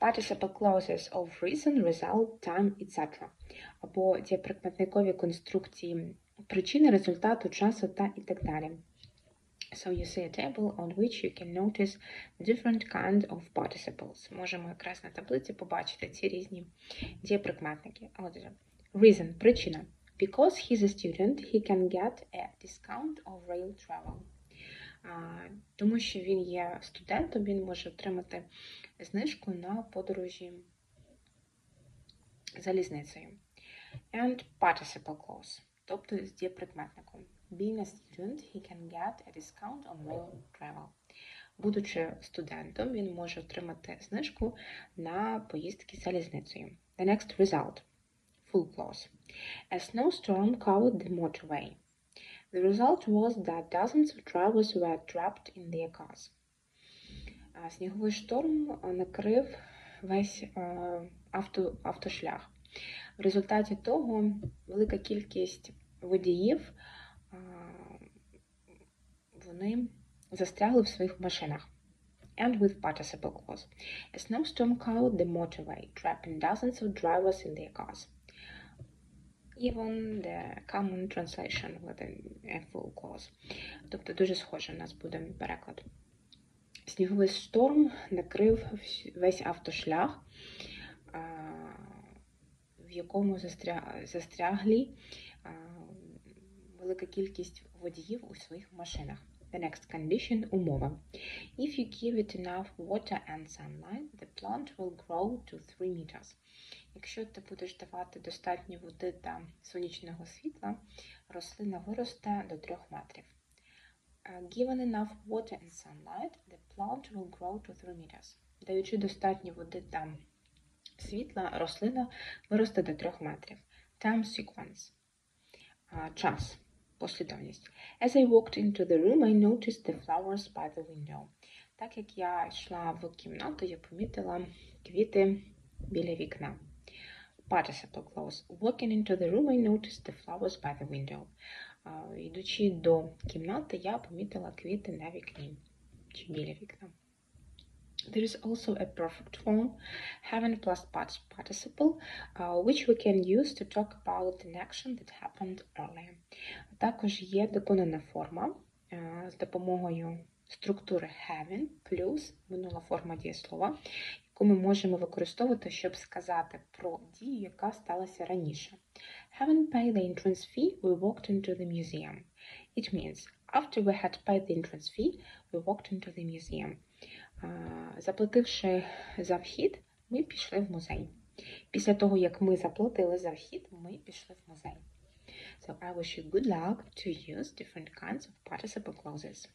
Participle clauses of reason, result, time, etc. Або дієприкметникові конструкції причини, результату, часу та і так далі. So you see a table on which you can notice different kinds of participles. Можемо якраз на таблиці побачити ці різні дієприкметники. Отже, reason – причина. Because he's a student, he can get a discount of rail travel. Тому що він є студентом, він може отримати знижку на подорожі залізницею. And participle clause, тобто з дієприкметником. Being a student, he can get a discount on rail travel. Будучи студентом, він може отримати знижку на поїздки залізницею. The next result. Full clause. A snowstorm covered the motorway. The result was that dozens of drivers were trapped in their cars. Сніговий шторм накрив весь авто, автошлях. В результаті того велика кількість водіїв вони застрягли в своїх машинах. And with participle clause. A snowstorm covered the motorway, trapping dozens of drivers in their cars. Even the common translation with a full clause. Тобто дуже схоже у нас буде переклад. Сніговий шторм накрив весь автошлях, в якому застря- застрягли велика кількість водіїв у своїх машинах. The next condition – умова. If you give it enough water and sunlight, the plant will grow to 3 meters. Якщо ти будеш давати достатньо води та сонячного світла, рослина виросте до 3 метрів. Uh, Given enough water and sunlight, the plant will grow to 3 meters. Даючи достатньо води та світла, рослина виросте до 3 метрів. Time sequence. Час. Послідовність. As I walked into the room, I noticed the flowers by the window. Так як я йшла в кімнату, я помітила квіти біля вікна. Participle clause. Walking into the room, I noticed the flowers by the window. Йдучи до кімнати, я помітила квіти на вікні чи біля вікна. There is also a perfect form, having plus participle, uh, which we can use to talk about an action that happened earlier. Також є доконана форма е, з допомогою структури having плюс минула форма дієслова, яку ми можемо використовувати, щоб сказати про дію, яка сталася раніше. Having paid the entrance fee, we walked into the museum. It means after we had paid the entrance fee, we walked into the museum. А, Заплативши за вхід, ми пішли в музей. Після того, як ми заплатили за вхід, ми пішли в музей. So I wish you good luck to use different kinds of participle clauses.